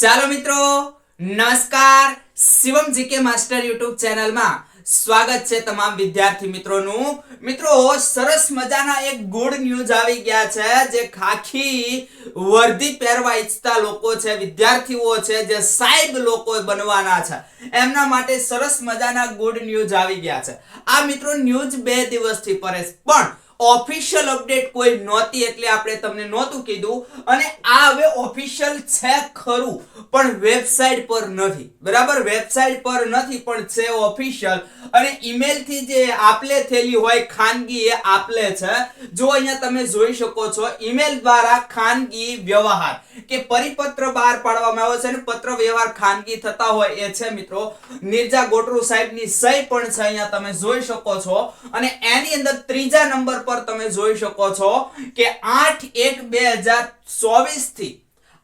ચાલો મિત્રો, નમસ્કાર. શિવમ જીકે માસ્ટર યુટ્યુબ ચેનલમાં સ્વાગત છે તમામ વિદ્યાર્થી મિત્રોનું. મિત્રો, સરસ મજાના એક ગુડ ન્યૂઝ આવી ગયા છે, જે ખાખી વર્ધી પહેરવા ઈચ્છતા લોકો છે, વિદ્યાર્થીઓ છે, જે સાહેબ લોકો બનવાના છે. એમના માટે સરસ મજાના ગુડ ન્યૂઝ આવી ગયા છે. આ મિત્રો ન્યૂઝ બે દિવસથી પરેશ, પણ ઓફિશિયલ અપડેટ કોઈ નહોતી એટલે આપણે તમને નહોતું કીધું. અને આ હવે ઓફિશિયલ છે ખરું, પણ વેબસાઇટ પર નથી. બરાબર? વેબસાઇટ પર નથી, પણ છે ઓફિશિયલ અને ઈમેલથી જે આપલે થયેલી હોય, ખાનગી એ આપલે છે. જો અહીંયા તમે જોઈ શકો છો ઈમેલ દ્વારા ખાનગી વ્યવહાર, કે પરિપત્ર બહાર પાડવામાં આવ્યો છે અને પત્ર વ્યવહાર ખાનગી થતા હોય એ છે મિત્રો. નિર્જા ગોટરુ સાહેબની સહી પણ છે, અહીંયા તમે જોઈ શકો છો. અને એની અંદર ત્રીજા નંબર પર તમે જોઈ શકો છો કે આઠ એક બે હજાર ચોવીસથી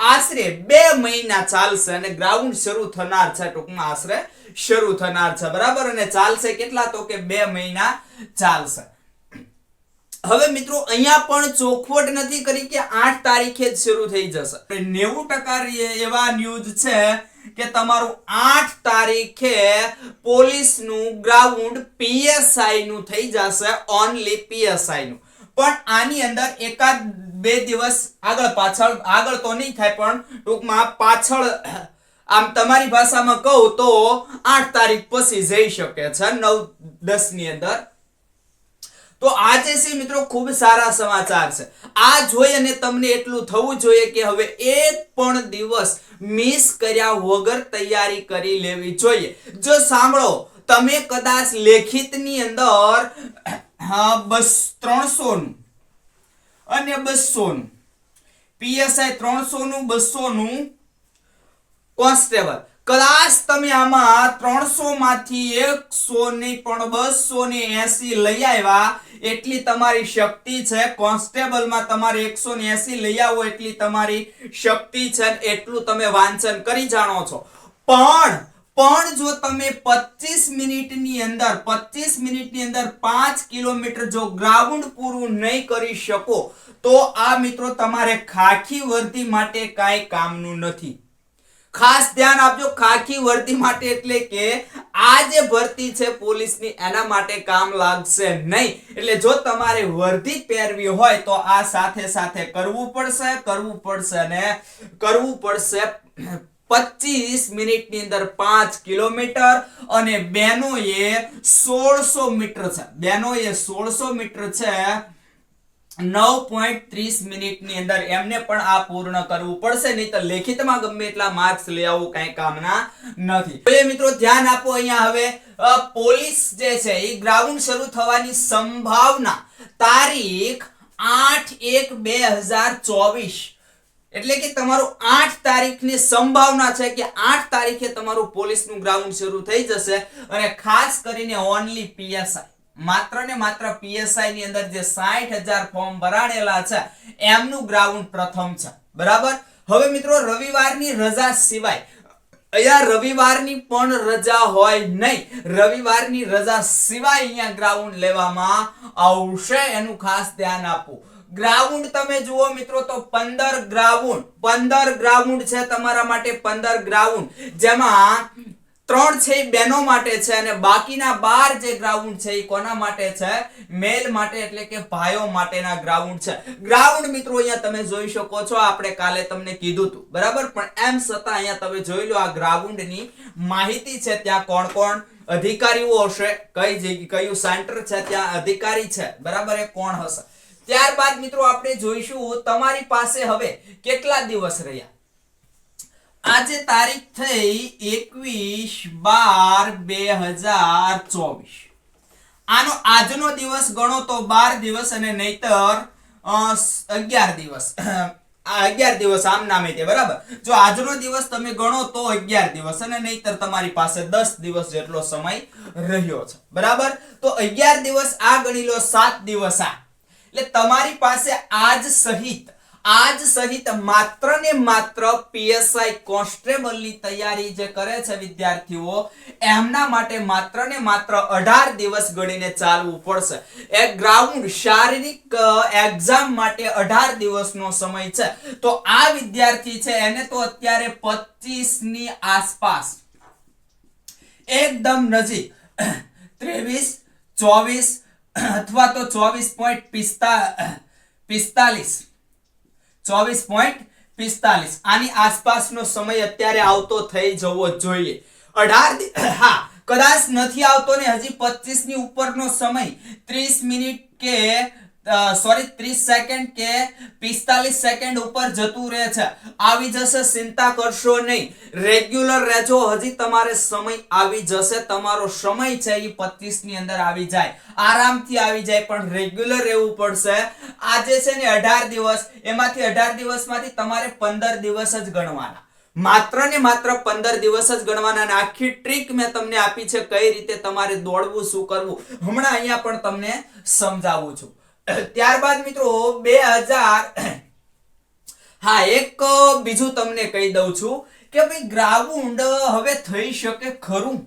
આશરે બે મહિના ચાલશે અને ગ્રાઉન્ડ શરૂ થનાર છે, ટૂંકમાં આશરે શરૂ થનાર છે, બરાબર? અને ચાલશે કેટલા તો કે બે મહિના ચાલશે. હવે મિત્રો, અહીંયા પણ ચોખવટ નથી કરી કે આઠ તારીખે જ શરૂ થઈ જશે. નેવું ટકા એવા ન્યૂઝ છે કે તમારું આઠ તારીખે પોલીસનું ગ્રાઉન્ડ પીએસઆઈનું થઈ જશે ઓનલી પીએસઆઈનું પણ આની અંદર એકાદ બે દિવસ આગળ પાછળ, આગળ તો નહીં થાય, પણ ટૂંકમાં પાછળ, આમ તમારી ભાષામાં કહું તો આઠ તારીખ પછી જઈ શકે છે, નવ દસની અંદર. તો આજે છે મિત્રો ખૂબ સારા સમાચાર છે. આ જોઈ અને તમને એટલું થવું જોઈએ કે હવે એક પણ દિવસ મિસ કર્યા વગર તૈયારી કરી લેવી જોઈએ. જો સાંભળો, તમે કદાચ લેખિતની અંદર, હા, બસ ત્રણસો નું અને બસો નું પીએસઆઈ ત્રણસો નું બસો નું કોન્સ્ટેબલ કદાચ તમે આમાં ત્રણસો માંથી એકસો ની પણ બસો ને એસી લઈ આવ્યા, એટલી તમારી શક્તિ છે. કોન્સ્ટેબલમાં તમારે એકસો ને એસી લઈ આવો, એટલી તમારી શક્તિ છે એટલું તમે વાંચન કરી જાણો છો. પણ પણ જો તમે 25 મિનિટની અંદર 25 મિનિટની અંદર પાંચ કિલોમીટર જો ગ્રાઉન્ડ પૂરું નહીં કરી શકો, તો આ મિત્રો તમારે ખાખી વર્ધી માટે કાંઈ કામનું નથી. ખાસ ધ્યાન આપજો ખાખી વર્દી માટે એટલે કે આ જે ભરતી છે પોલીસની, એના માટે કામ લાગશે નહીં. એટલે જો તમારે વર્દી પહેરવી હોય તો આ સાથે સાથે કરવું પડશે કરવું પડશે ને કરવું પડશે પચીસ મિનિટની અંદર પાંચ કિલોમીટર અને બેનો એ સોળસો મીટર છે. બેનો એ સોળસો મીટર છે નવ પોઈન્ટ ત્રીસ અંદર એમને પણ આ પૂર્ણ કરવું પડશે નહીં તો લેખિતમાં ગમે એટલા માર્ક્સ લઈ આવવું કઈ કામના નથી. તો મિત્રો ધ્યાન આપો અહીંયા હવે પોલીસ જે છે એ ગ્રાઉન્ડ શરૂ થવાની સંભાવના તારીખ આઠ એક બે હજાર ચોવીસ. એટલે કે તમારું આઠ તારીખની સંભાવના છે કે આઠ તારીખે તમારું પોલીસનું ગ્રાઉન્ડ શરૂ થઈ જશે અને ખાસ કરીને ઓનલી પીએસઆઈ માત્ર ને માત્ર પીએસઆઈ ની અંદર જે 60000 ફોર્મ ભરાણેલા છે, એમનું ગ્રાઉન્ડ પ્રથમ છે. બરાબર? હવે મિત્રો રવિવારની રજા સિવાય, અહીંયા રવિવારની પણ રજા હોય નહીં. રવિવારની રજા સિવાય અહીંયા ગ્રાઉન્ડ લેવામાં આવશે, એનું ખાસ ધ્યાન આપવું. ગ્રાઉન્ડ તમે જુઓ મિત્રો તો પંદર ગ્રાઉન્ડ પંદર ગ્રાઉન્ડ છે તમારા માટે પંદર ગ્રાઉન્ડ જેમાં ત્રણ છે એ બહેનો માટે છે અને બાકીના બાર જે ગ્રાઉન્ડ છે એ કોના માટે છે? મેલ માટે એટલે કે ભાઈઓ માટેના ગ્રાઉન્ડ છે. ગ્રાઉન્ડ મિત્રો, અહીંયા તમે જોઈ શકો છો, આપણે કાલે તમને કીધું હતું. બરાબર? પણ એમ છતાં અહીંયા તમે જોઈ લો આ ગ્રાઉન્ડની માહિતી છે, ત્યાં કોણ કોણ અધિકારીઓ હશે, કઈ કયું સેન્ટર છે, ત્યાં અધિકારી છે. બરાબર? એ કોણ હશે? ત્યારબાદ મિત્રો, આપણે જોઈશું તમારી પાસે હવે કેટલા દિવસ રહ્યા? આજે તારીખ થઈ એકવીસ બાર બે હજાર ચોવીસ. આનો આજનો દિવસ ગણો તો બાર દિવસ અને નહીતર અગિયાર દિવસ. આ અગિયાર દિવસ આમ નામે તે, બરાબર? જો આજનો દિવસ તમે ગણો તો અગિયાર દિવસ અને નહીતર તમારી પાસે દસ દિવસ જેટલો સમય રહ્યો છે. બરાબર? તો અગિયાર દિવસ આ ગણી લો સાત દિવસ આ. એટલે તમારી પાસે આજ સહિત આજ સહિત માત્ર ને માત્ર પીએસઆઈ કોન્સ્ટેબલની તૈયારી જે કરે છે વિદ્યાર્થીઓ, એમના માટે માત્ર ને માત્ર અઢાર દિવસ ગણીને ચાલવું પડશે. એ ગ્રાઉન્ડ શારીરિક એક્ઝામ માટે અઢાર દિવસનો સમય છે. તો આ વિદ્યાર્થી છે, એને તો અત્યારે પચીસની આસપાસ. એકદમ નજીક. ત્રેવીસ, ચોવીસ, અથવા તો ચોવીસ પોઈન્ટ પિસ્તાલીસ. ચોવીસ પોઈન્ટ પિસ્તાલીસ. આની આસપાસનો સમય અત્યારે આવતો થઈ જવો જોઈએ. અઢાર હા, કદાચ નથી આવતો ને હજી પચીસની ઉપરનો સમય ત્રીસ મિનિટ કે સોરી ત્રીસ સેકન્ડ કે પિસ્તાલીસ સેકન્ડ ઉપર જતું રહે છે. આવી જશે, ચિંતા કરશો નહીં. રેગ્યુલર રહેજો, હજી તમારે સમય આવી જશે, તમારો સમય છે એ પચીસની અંદર આવી જાય. આરામથી આવી જાય, પણ રેગ્યુલર રહેવું પડશે. આજે છે ને અઢાર દિવસ, એમાંથી અઢાર દિવસમાંથી તમારે પંદર દિવસ જ ગણવાના. માત્ર ને માત્ર પંદર દિવસ જ ગણવાના આખી ટ્રીક મેં તમને આપી છે કઈ રીતે તમારે દોડવું, શું કરવું. હમણાં અહીંયા પણ તમને સમજાવું છું. ત્યારબાદ મિત્રો બે હજાર, હા, એક બીજું તમને કહી દઉં છું કે ભાઈ ગ્રાઉન્ડ હવે થઈ શકે ખરું?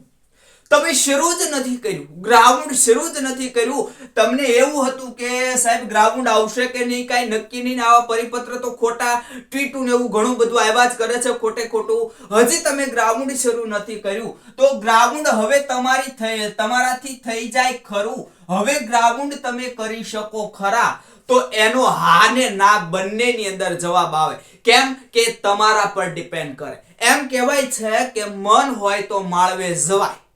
તમે શરૂ જ નથી કર્યું. ગ્રાઉન્ડ શરૂ જ નથી કર્યું. તમને એવું હતું કે, સાહેબ, ગ્રાઉન્ડ આવશે કે નહીં, કાંઈ નક્કી નહીં આવા પરિપત્ર તો ખોટા ટ્વીટું ને એવું ઘણું બધું આવ્યા જ કરે છે ખોટે ખોટું. હજી તમે ગ્રાઉન્ડ શરૂ નથી કર્યું. તો ગ્રાઉન્ડ હવે તમારી થઈ, તમારાથી થઈ જાય ખરું. હવે ગ્રાઉન્ડ તમે કરી શકો ખરા. તો એનો હા ને ના બંનેની અંદર જવાબ આવે. કેમ કે તમારા પર ડિપેન્ડ કરે. એમ કહેવાય છે કે મન હોય તો માળવે જવાય.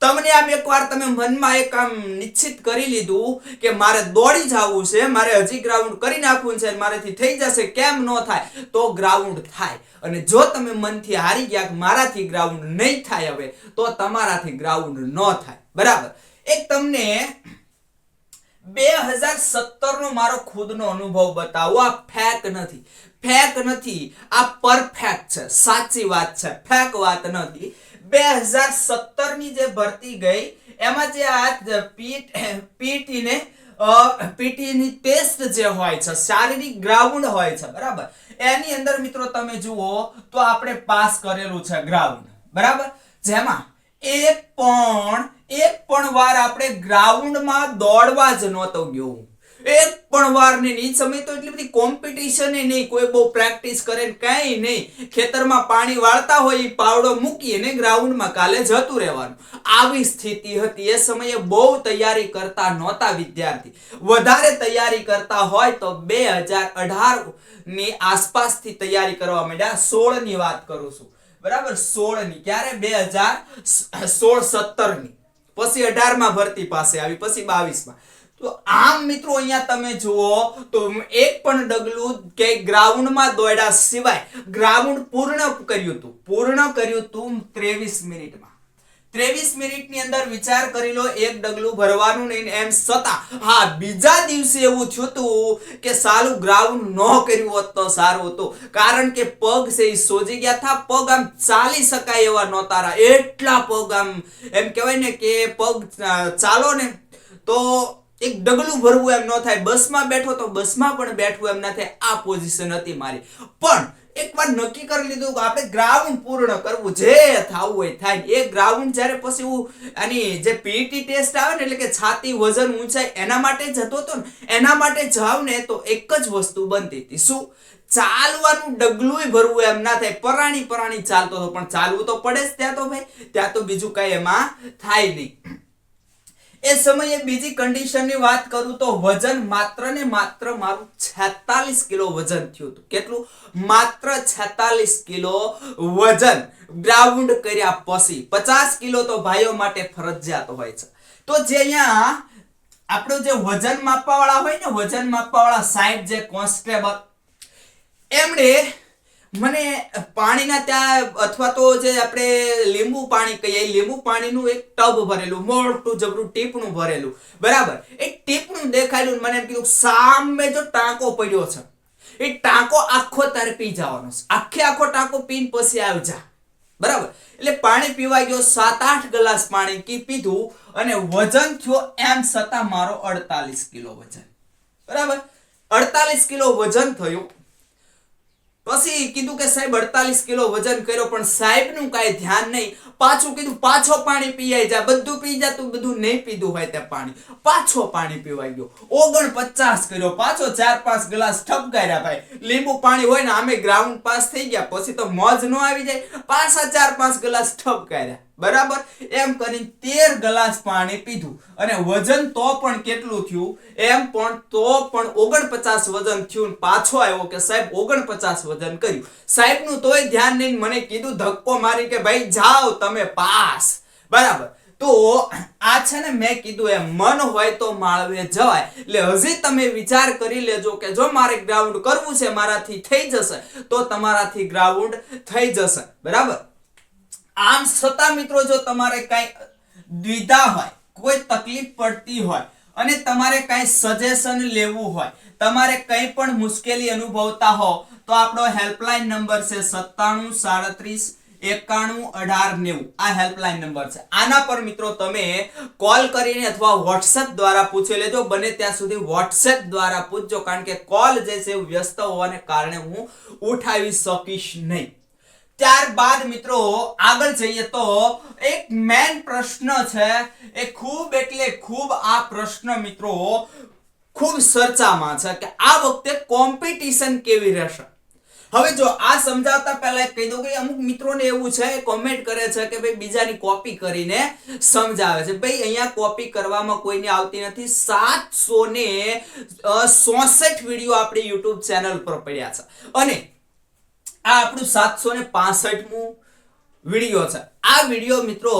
તમને આમ એકવાર તમે મનમાં એક આમ નિશ્ચિત કરી લીધું કે મારે દોડી જવું છે, મારે હજી ગ્રાઉન્ડ કરી નાખવું છે મારેથી થઈ જશે, કેમ ન થાય, તો ગ્રાઉન્ડ થાય. અને જો તમે મનથી હારી ગયા મારાથી ગ્રાઉન્ડ નહીં થાય હવે, તો તમારાથી ગ્રાઉન્ડ ન થાય. બરાબર? એક તમને બે હજાર સત્તર નો મારો ખુદનો અનુભવ બતાવો. આ ફેક નથી. ફેક નથી. આ પરફેક્ટ છે. સાચી વાત છે. ફેક વાત નથી. બે હજાર સત્તરની જે ભરતી ગઈ, એમાં જે આ પીટ ને પીટી ની ટેસ્ટ જે હોય છે, શારીરિક ગ્રાઉન્ડ હોય છે, બરાબર એની અંદર મિત્રો તમે જુઓ તો આપણે પાસ કરેલું છે ગ્રાઉન્ડ, બરાબર જેમાં એક પણ એક પણ વાર આપણે ગ્રાઉન્ડમાં દોડવા જ નહોતો ગયો. એક પણ વાર નહીં સમય તો એટલી બધી કોમ્પિટિશન નહીં, કોઈ બહુ પ્રેક્ટિસ કરે ને કઈ નહીં. ખેતરમાં પાણી વાળતા હોય પાવડો મૂકી અને ગ્રાઉન્ડમાં કાલે જતું રહેવાનું. આવી સ્થિતિ હતી. એ સમયે બહુ તૈયારી કરતા નહોતા વિદ્યાર્થી. વધારે તૈયારી કરતા હોય તો બે હજાર અઢારની આસપાસથી તૈયારી કરવા માંડ્યા. સોળની વાત કરું છું. બરાબર? સોળની ક્યારે? બે હજાર સોળ સત્તરની પછી અઢારમાં ભરતી પાસે આવી, પછી બાવીસમાં તો આમ મિત્રો અહીંયા તમે જુઓ, તો એક પણ ડગલું કે ગ્રાઉન્ડમાં દોડ્યા સિવાય ગ્રાઉન્ડ પૂર્ણ કર્યું હતું. પૂર્ણ કર્યું હતું ત્રેવીસ મિનિટમાં. ત્રેવીસ મિનિટની અંદર વિચાર કરી લો, એક ડગલું ભરવાનું નહીં એમ છતાં, હા, બીજા દિવસે એવું થયું કે સારું ગ્રાઉન્ડ ન કર્યું હોત તો સારું હતું. કારણ કે પગ છે એ સોજી ગયા હતા પગ આમ ચાલી શકાય એવા નહોતા. એટલા પગ આમ, એમ કહેવાય ને કે પગ ચાલો ને, તો એક ડગલું ભરવું એમ ન થાય, બસમાં બેઠો તો બસમાં પણ બેઠવું એમ ના થાય, આ પોઝિશન હતી મારી. પણ એકવાર નક્કી કરી લીધું કે આપણે ગ્રાઉન્ડ પૂર્ણ કરવું, જે થવું હોય થાય. એ ગ્રાઉન્ડ જ્યારે પછી હું આની જે પીટી ટેસ્ટ આવે ને, એટલે કે છાતી વજન ઊંચાઈ, એના માટે જતો હતો ને, એના માટે જાવ ને, તો એક જ વસ્તુ બનતી હતી. શું? ચાલવાનું ડગલું ભરવું એમ ના થાય પરાણી પરાણી ચાલતો હતો, પણ ચાલવું તો પડે જ ત્યાં તો ભાઈ, ત્યાં તો બીજું કઈ એમાં થાય નહીં. એ સમયે બીજી કન્ડિશનની વાત કરું તો વજન માત્ર ને માત્ર મારું 46 કિલો વજન થયું હતું. કેટલું? માત્ર 46 કિલો વજન. ગ્રાઉન્ડ કર્યા પછી. 50 કિલો તો ભાઈઓ માટે ફરજિયાત હોય છે. તો જે અહીંયા આપણું જે વજન માપવા વાળા હોય ને, વજન માપવા વાળા સાહેબ જે કોન્સ્ટેબલ એમણે મને પાણીના ત્યાં અથવા તો જે આપણે લીંબુ પાણી કહીએ, લીંબુ પાણીનું એક ટબ ભરેલું મોટું જબરું ટીપણું ભરેલું. બરાબર? એ ટીપણું દેખાયેલું મને એમ કીધું, સામે જો ટાંકો પડ્યો છે, એ ટાંકો આખો તારે પી જવાનો છે. આખે આખો ટાંકો પીને પછી આવી જા. બરાબર? એટલે પાણી પીવા ગયો સાત આઠ ગ્લાસ પાણી કી પીધું અને વજન થયો એમ છતાં મારો અડતાલીસ કિલો વજન. બરાબર? અડતાલીસ કિલો વજન થયું. પછી કીધું કે સાહેબ અડતાલીસ કિલો વજન કર્યો પણ સાહેબનું કાંઈ ધ્યાન નહીં. પાછું કીધું, પાછો પાણી પીવાઈ જા, બધું પી જા, તું બધું નહીં પીધું હોય તે પાણી. પાછો પાણી પીવાઈ ગયો. ઓગણ પચાસ કર્યો, પાછો ચાર પાંચ ગ્લાસ ઠપકાર્યા ભાઈ. લીંબુ પાણી હોય ને, આમે ગ્રાઉન્ડ પાસ થઈ ગયા, પછી તો મોજ નો આવી જાય. પાછા ચાર પાંચ ગ્લાસ ઠપકાર્યા. બરાબર? એમ કરીને તેર ગ્લાસ પાણી પીધું. અને વજન તો પણ કેટલું થયું? એમ પણ તો પણ ઓગણપચાસ વજન થયું પાછો આવ્યો કે સાહેબ ઓગણપચાસ વજન કર્યું. સાહેબનું તોય ધ્યાન નહીં, મને કીધું ધક્કો મારી કે ભાઈ જાઓ, તમે પાસ. બરાબર. તો આ છે ને મેં કીધું એમ, મન હોય તો માળવે જવાય. એટલે હજી તમે વિચાર કરી લેજો કે જો મારે ગ્રાઉન્ડ કરવું છે, મારાથી થઈ જશે, તો તમારાથી ગ્રાઉન્ડ થઈ જશે. બરાબર? આમ છતાં મિત્રો, જો તમારે કઈ દ્વિધા હોય, કોઈ તકલીફ પડતી હોય, અને તમારે કઈ સજેશન લેવું હોય, તમારે કઈ પણ મુશ્કેલી અનુભવતા હો, તો આપણો હેલ્પલાઇન નંબર છે સત્તાણું સાડત્રીસ એકાણું અઢાર નેવું. આ હેલ્પલાઇન નંબર છે. આના પર મિત્રો તમે કોલ કરીને અથવા વોટ્સએપ દ્વારા પૂછી લેજો. બને ત્યાં સુધી વોટ્સએપ દ્વારા પૂછજો, કારણ કે કોલ જે છે વ્યસ્ત હોવાને કારણે હું ઉઠાવી શકીશ નહીં. ત્યારબાદ મિત્રો આગળ જઈએ તો એક મેન પ્રશ્ન છે. એ ખૂબ એટલે ખૂબ આ પ્રશ્ન મિત્રો ખૂબ ચર્ચામાં છે કે આ વખતે કોમ્પિટિશન કેવી રહેશે? હવે જો આ સમજાવતા પહેલા કહી દઉં કે અમુક મિત્રોને એવું છે કોમેન્ટ કરે છે કે ભાઈ બીજાની કોપી કરીને સમજાવે છે. ભાઈ, અહીંયા કોપી કરવામાં કોઈને આવતી નથી. સાતસો ને સોસઠ વીડિયો આપણી યુટ્યુબ ચેનલ પર પડ્યા છે. અને આ આપણું સાતસો ને પાસઠમું વીડિયો છે. આ વીડિયો મિત્રો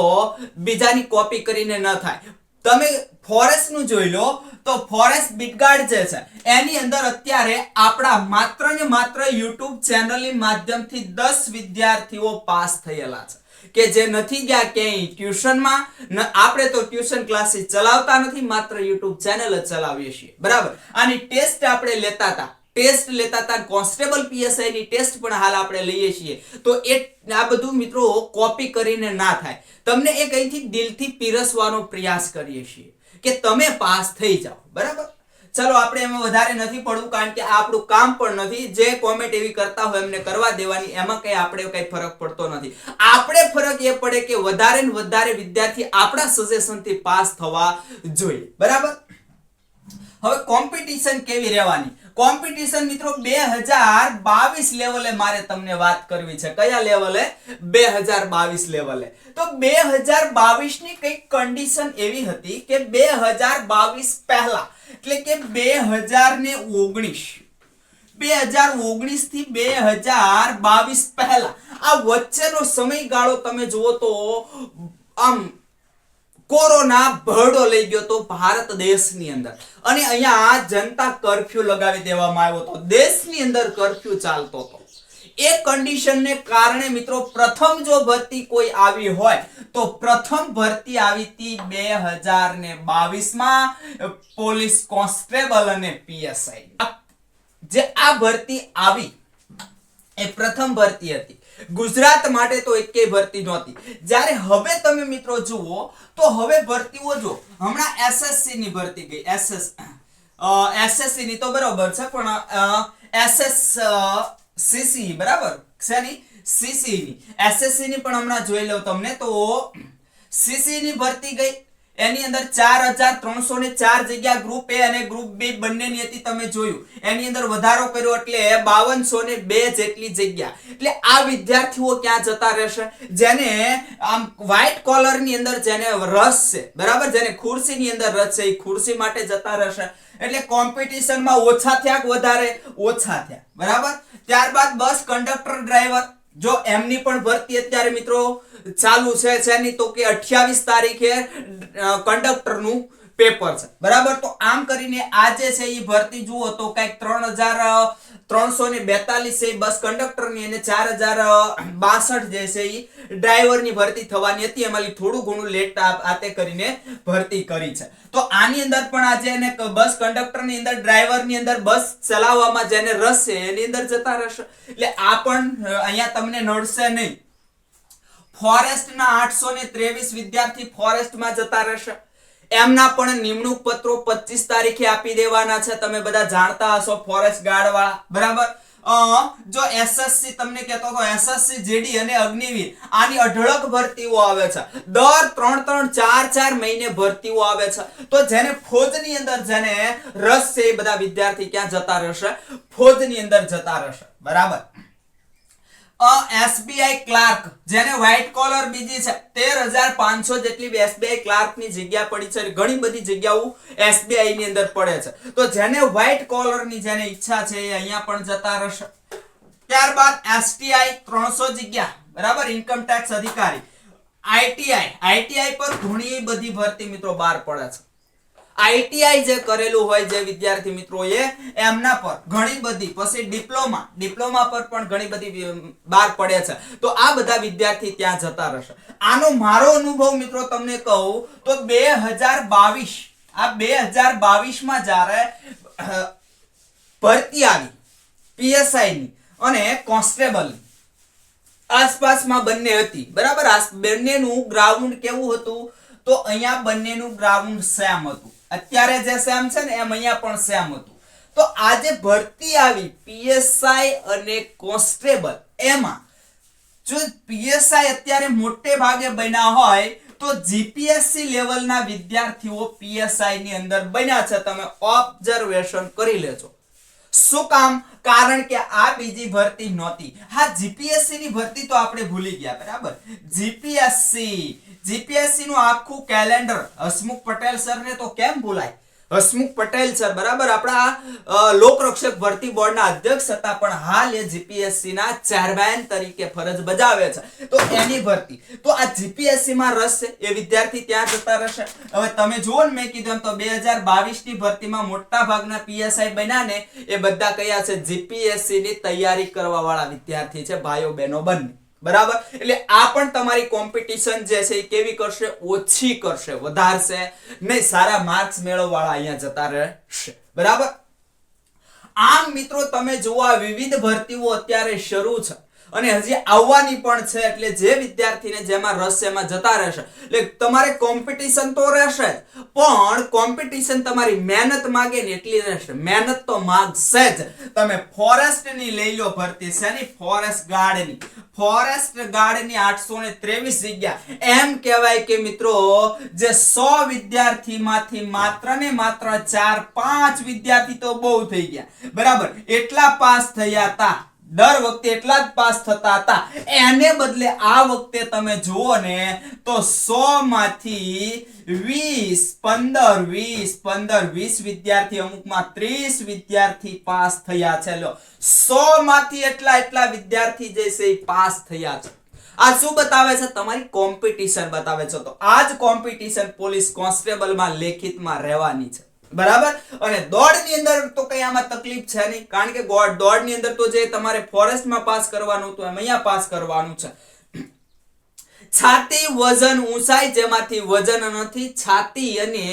બીજાની કોપી કરીને ન થાય. તમે ફોરેસ્ટનું જોઈ લો, તો ફોરેસ્ટ બિટગાર્ડ જે છે, એની અંદર અત્યારે આપણા માત્ર ને માત્ર યુટ્યુબ ચેનલની માધ્યમથી દસ વિદ્યાર્થીઓ પાસ થયેલા છે. કે જે નથી ગયા ક્યાંય ટ્યુશનમાં ન, આપણે તો ટ્યુશન ક્લાસીસ ચલાવતા નથી, માત્ર યુટ્યુબ ચેનલ જ ચલાવીએ છીએ. બરાબર? આની ટેસ્ટ આપણે લેતા હતા. ટેસ્ટ લેતા હતા, કોન્સ્ટેબલ પીએસઆઈ ની ટેસ્ટ પણ હાલ આપણે લઈએ છીએ. તો એ આ બધું મિત્રો કોપી કરીને ના થાય. તમને એક અહીંથી દિલથી પીરસવાનો પ્રયાસ કરીએ છીએ કે તમે પાસ થઈ જાઓ. બરાબર? ચલો, આપણે એમાં વધારે નથી પડવું, કારણ કે આ આપણું કામ પણ નથી. જે કોમેન્ટ એવી કરતા હોય એમને કરવા દેવાની, એમાં કઈ આપણે કઈ ફરક પડતો નથી. આપણે ફરક એ પડે કે વધારે ને વધારે વિદ્યાર્થી આપણા સજેશનથી પાસ થવા જોઈએ. બરાબર? હવે કોમ્પિટિશન કેવી રહેવાની? કોમ્પિટિશન મિત્રો બે હજાર બાવીસ લેવલે મારે તમને વાત કરવી છે. કયા લેવલે? બે હજાર બાવીસ લેવલે. તો બે હજાર બાવીસની કઈ કન્ડિશન એવી હતી કે બે હજાર બાવીસ પહેલા, એટલે કે બે હજાર ને ઓગણીસ. બે હજાર ઓગણીસથી બે હજાર બાવીસ પહેલા. આ વચ્ચેનો સમયગાળો તમે જુઓ તો આમ કોરોના ભરડો લઈ ગયો તો ભારત દેશની અંદર. અને અહીંયા જનતા કર્ફ્યુ લગાવી દેવામાં આવ્યો હતો. દેશની અંદર કર્ફ્યુ ચાલતો હતો. એ કન્ડિશનને કારણે મિત્રો પ્રથમ જો ભરતી કોઈ આવી હોય, તો પ્રથમ ભરતી આવી હતી બે હજાર ને બાવીસમાં પોલીસ કોન્સ્ટેબલ અને પીએસઆઈ જે આ ભરતી આવી એ પ્રથમ ભરતી હતી. ગુજરાત માટે તો એકેય ભરતી નહોતી. જ્યારે હવે તમે મિત્રો જુઓ, તો હવે ભરતીઓ જો હમણાં એસએસસી ની ભરતી ગઈ. એસએસ એસએસસી ની તો બરોબર છે, પણ એસએસ સીસી બરાબર? શેની? સીસી ની એસએસસી ની પણ હમણાં જોઈ લો તમને તો સીસી ની ભરતી ગઈ. એની અંદર ચાર હજાર ત્રણસો ને ચાર જગ્યા ગ્રુપ એ અને ગ્રુપ બી બંનેની હતી તમે જોયું. એની અંદર વધારો કર્યો એટલે બાવનસો ને બે જેટલી જગ્યા. એટલે આ વિદ્યાર્થીઓ ક્યાં જતા રહેશે? જેને આમ વ્હાઇટ કોલરની અંદર જેને રસ છે, બરાબર? જેને ખુરશીની અંદર રસ છે, એ ખુરશી માટે જતા રહેશે. એટલે કોમ્પિટિશનમાં ઓછા થયા વધારે? ઓછા થયા. બરાબર? ત્યારબાદ બસ કંડક્ટર ડ્રાઈવર જો એમની પણ ભરતી અત્યારે મિત્રો ચાલુ છે, શેની તો કે 28 તારીખે કંડક્ટરનું પેપર છે. બરાબર? તો આમ કરીને આજે છે એ ભરતી, જુઓ તો કંઈક ત્રણ હજાર ત્રણસો ને બેતાલીસ છે. બસ કંડક્ટરની અને ચાર હજાર બાસઠ જે છે એ ડ્રાઈવરની ભરતી થવાની હતી. એમાં થોડું ઘણું લેટ આતે કરીને ભરતી કરી છે. તો આની અંદર પણ આજે એને બસ કંડક્ટરની અંદર ડ્રાઈવરની અંદર બસ ચલાવવામાં જેને રસ છે, એની અંદર જતા રહેશે એટલે આ પણ અહીંયા તમને નડશે નહીં. ફોરેસ્ટના આઠસો ને ત્રેવીસ વિદ્યાર્થી ફોરેસ્ટમાં જતા રહેશે. એમના પણ નિમણૂક પત્રો પચીસ તારીખે આપી દેવાના છે. તમે બધા જાણતા હશો ફોરેસ્ટ ગાર્ડ વાળા બરાબર જો એસએસસી, તમને કહેતો તો એસએસસી, જેડી અને અગ્નિવીર, આની અઢળક ભરતીઓ આવે છે. દર ત્રણ ત્રણ ચાર ચાર મહિને ભરતીઓ આવે છે. તો જેને ફોજની અંદર જેને રસ છે એ બધા વિદ્યાર્થી ક્યાં જતા રહેશે? ફોજની અંદર જતા રહેશે. બરાબર? એસબીઆઈ ક્લાર્ક જેને વ્હાઇટ કોલર બીજી છે. તેર હજાર પાંચસો જેટલી એસબીઆઈ ક્લાર્કની જગ્યા પડી છે ઘણી બધી જગ્યાઓ એસબીઆઈ ની અંદર પડે છે. તો જેને વ્હાઇટ કોલરની જેને ઈચ્છા છે એ અહીંયા પણ જતા રહેશે. ત્યારબાદ એસટીઆઈ ત્રણસો જગ્યા, બરાબર? ઇન્કમ અધિકારી. આઈટીઆઈ આઈટીઆઈ પર ઘણી બધી ભરતી મિત્રો બહાર પડે છે. આઈટીઆઈ જે કરેલું હોય જે વિદ્યાર્થી મિત્રો એ એમના પર ઘણી બધી, પછી ડિપ્લોમા ડિપ્લોમા પર પણ ઘણી બધી બહાર પડે છે. તો આ બધા વિદ્યાર્થી ત્યાં જતા રહેશે. આનો મારો અનુભવ મિત્રો તમને કહું, તો બે આ બે હજાર બાવીસમાં જ્યારે ભરતી આવી પીએસઆઈની અને કોન્સ્ટેબલની, આસપાસમાં બંને હતી. બરાબર? બંનેનું ગ્રાઉન્ડ કેવું હતું? તો અહીંયા બંનેનું ગ્રાઉન્ડ સેમ હતું. અત્યારે જે સેમ છે ને, એમ અહીંયા પણ સેમ હતું. તો આજે ભરતી આવી પીએસઆઈ અને કોન્સ્ટેબલ. એમાં જો પીએસઆઈ અત્યારે મોટે ભાગે બન્યા હોય, તો જીપીએસસી લેવલના વિદ્યાર્થીઓ પીએસઆઈ ની અંદર બન્યા છે. તમે ઓબ્ઝર્વેશન કરી લેજો. શું કામ? કારણ કે આ બીજી ભરતી નહોતી. હા જીપીએસસી ની ભરતી તો આપણે ભૂલી ગયા, બરાબર? જીપીએસસી જીપીએસસી નું આખું કેલેન્ડર હસમુખ પટેલ સર ને તો કેમ ભૂલાય? હસમુખ પટેલ સર, બરાબર? આપણા લોકરક્ષક ભરતી બોર્ડના અધ્યક્ષ હતા, પણ હાલ એ જીપીએસસી ના ચેરમેન તરીકે ફરજ બજાવે છે. તો એની ભરતી. તો આ જીપીએસસી માં રસ છે? એ વિદ્યાર્થી ત્યાં જતા રહેશે. હવે તમે જુઓ ને, મેં કીધું એમ તો 2022 ની ભરતીમાં મોટા ભાગના પીએસઆઈ બન્યા ને, એ બધા કયા છે? જીપીએસસી ની તૈયારી કરવા વાળા વિદ્યાર્થી છે ભાઈઓ બહેનો બંને. બરાબર? એટલે આ પણ તમારી કોમ્પિટિશન જે છે એ કેવી કરશે? ઓછી કરશે, વધારશે. નહીં, સારા માર્ક્સ મેળવવાળા અહીંયા જતા રહેશે. બરાબર? આમ મિત્રો તમે જોવા વિવિધ ભરતીઓ અત્યારે શરૂ છે. અને હજી આવવાની પણ છે, એટલે જે વિદ્યાર્થીને જેમાં રસ છે એમાં જતા રહેશે. એટલે તમારે કોમ્પિટિશન તો રહેશે જ, પણ કોમ્પિટિશન તમારી મહેનત માગે ને એટલી રહેશે. મહેનત તો માગશે જ. તમે ફોરેસ્ટની લઈ લો ભરતી શેની? ફોરેસ્ટ ગાર્ડની. ફોરેસ્ટ ગાર્ડની આઠસો ને ત્રેવીસ જગ્યા. એમ કહેવાય કે મિત્રો, જે સો વિદ્યાર્થીમાંથી માત્ર ને માત્ર ચાર પાંચ વિદ્યાર્થી તો બહુ થઈ ગયા. બરાબર? એટલા પાસ થયા હતા. દર વખતે એટલા જ પાસ થતા હતા. એને બદલે આ વખતે તમે જુઓ ને, તો સો માંથી વીસ, પંદર વીસ પંદર, વીસ વિદ્યાર્થી અમુકમાં ત્રીસ વિદ્યાર્થી પાસ થયા છે. લો, સો માંથી એટલા એટલા વિદ્યાર્થી જે છે એ પાસ થયા છે. આ શું બતાવે છે? તમારી કોમ્પિટિશન બતાવે છે. તો આ જ કોમ્પિટિશન પોલીસ કોન્સ્ટેબલમાં લેખિતમાં રહેવાની છે. બરાબર? અને દોડની અંદર તો કઈ આમાં તકલીફ છે નહીં. કારણ કે દોડની અંદર તો જે તમારે ફોરેસ્ટમાં પાસ કરવાનું હતું, એમ અહીંયા પાસ કરવાનું છે. છાતી વજન ઊંચાઈ જેમાંથી વજન નથી, છાતી અને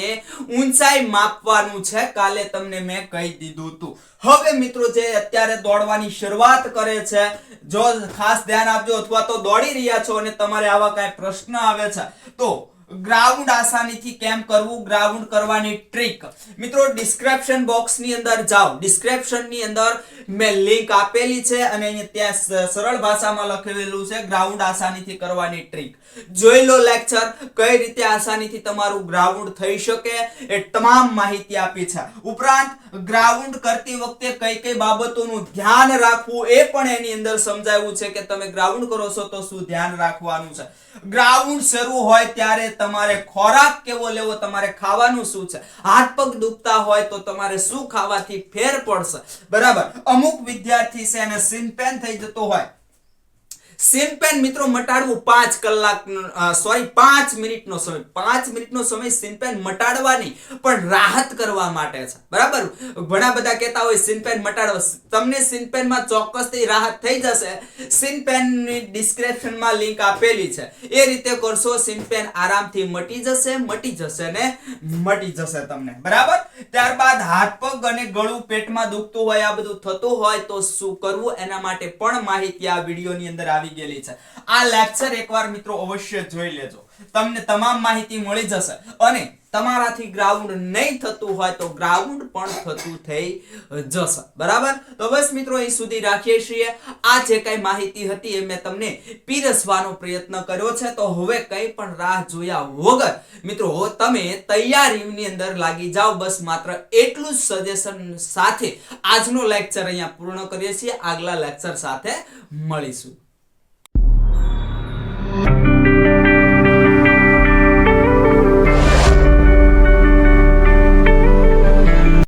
ઊંચાઈ માપવાનું છે. કાલે તમને મેં કહી દીધું હતું હવે મિત્રો જે અત્યારે દોડવાની શરૂઆત કરે છે, જો ખાસ ધ્યાન આપજો અથવા તો દોડી રહ્યા છો અને તમારે આવા કાંઈ પ્રશ્ન આવે છે, તો ગ્રાઉન્ડ આસાનીથી કેમ કરવું, ગ્રાઉન્ડ કરવાની ટ્રીક. મિત્રો ડિસ્ક્રિપ્શન બોક્સની અંદર જાઓ. ડિસ્ક્રિપ્શનની અંદર મેં લિંક આપેલી છે અને ત્યાં સરળ ભાષામાં લખેલું છે, ગ્રાઉન્ડ આસાનીથી કરવાની ટ્રીક. જોઈ લો લેક્ચર કઈ રીતે આસાનીથી તમારું ગ્રાઉન્ડ થઈ શકે એ તમામ માહિતી આપી છે. ઉપરાંત ગ્રાઉન્ડ કરતી વખતે કઈ કઈ બાબતોનું ધ્યાન રાખવું એ પણ એની અંદર સમજાવ્યું છે કે તમે ગ્રાઉન્ડ કરો છો તો શું ધ્યાન રાખવાનું છે. ગ્રાઉન્ડ શરૂ હોય ત્યારે તમારે ખોરાક કેવો લેવો, તમારે ખાવાનું શું છે? હાથ પગ દુખતા હોય તો તમારે શું ખાવાથી ફેર પડશે? બરાબર. અમુક વિદ્યાર્થી છે એને સિનપેન થઈ જતો હોય. સિનપેન મિત્રો, મટાડવું પાંચ કલાક સોરી પાંચ મિનિટનો સમય. પાંચ મિનિટનો સમય સિનપેન મટાડવાની, પણ રાહત કરવા માટે છે. બરાબર? ઘણા બધા કહેતા હોય સિનપેન મટાડવા તમને સિનપેનમાં ચોક્કસથી રાહત થઈ જશે. સિનપેનની ડિસ્ક્રિપ્શનમાં લિંક આપેલી છે. એ રીતે કરશો સિનપેન આરામથી મટી જશે મટી જશે ને મટી જશે તમને. બરાબર? ત્યારબાદ હાથ પગ અને ગળું પેટમાં દુખતું હોય, આ બધું થતું હોય તો શું કરવું? એના માટે પણ માહિતી આ વિડીયોની અંદર આવી ગયેલી છે. આ લેક્ચર એકવાર મિત્રો અવશ્ય જોઈ લેજો. તમને તમામ માહિતી મળી જશે. અને તમારાથી ગ્રાઉન્ડ નહીં થતું હોય તો ગ્રાઉન્ડ પણ થતું થઈ જશે. બરાબર? તો બસ મિત્રો અહીં સુધી રાખીએ છીએ. આ જે કઈ માહિતી હતી એ મેં તમને પીરસવાનો પ્રયત્ન કર્યો છે. તો હવે કંઈ પણ રાહ જોયા વગર મિત્રો તમે તૈયારીની અંદર લાગી જાઓ. બસ માત્ર એટલું જ સજેશન સાથે આજનો લેક્ચર અહીંયા પૂર્ણ કરીએ છીએ. આગલા લેક્ચર સાથે મળીશું.